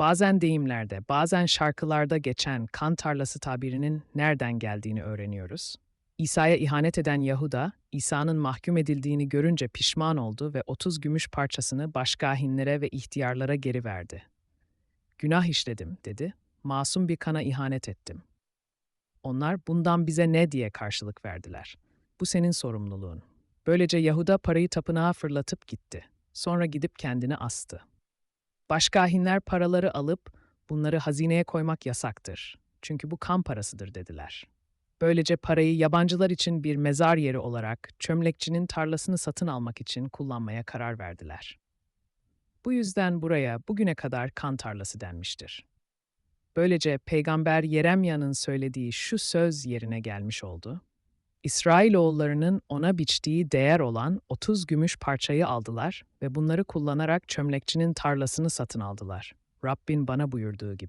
Bazen deyimlerde, bazen şarkılarda geçen kan tarlası tabirinin nereden geldiğini öğreniyoruz. İsa'ya ihanet eden Yahuda, İsa'nın mahkum edildiğini görünce pişman oldu ve 30 gümüş parçasını başkahinlere ve ihtiyarlara geri verdi. Günah işledim, dedi. Masum bir kana ihanet ettim. Onlar bundan bize ne diye karşılık verdiler. Bu senin sorumluluğun. Böylece Yahuda parayı tapınağa fırlatıp gitti. Sonra gidip kendini astı. Başkahinler paraları alıp bunları hazineye koymak yasaktır. Çünkü bu kan parasıdır dediler. Böylece parayı yabancılar için bir mezar yeri olarak çömlekçinin tarlasını satın almak için kullanmaya karar verdiler. Bu yüzden buraya bugüne kadar kan tarlası denmiştir. Böylece peygamber Yeremya'nın söylediği şu söz yerine gelmiş oldu. İsrailoğullarının ona biçtiği değer olan 30 gümüş parçayı aldılar ve bunları kullanarak çömlekçinin tarlasını satın aldılar. Rabbin bana buyurduğu gibi.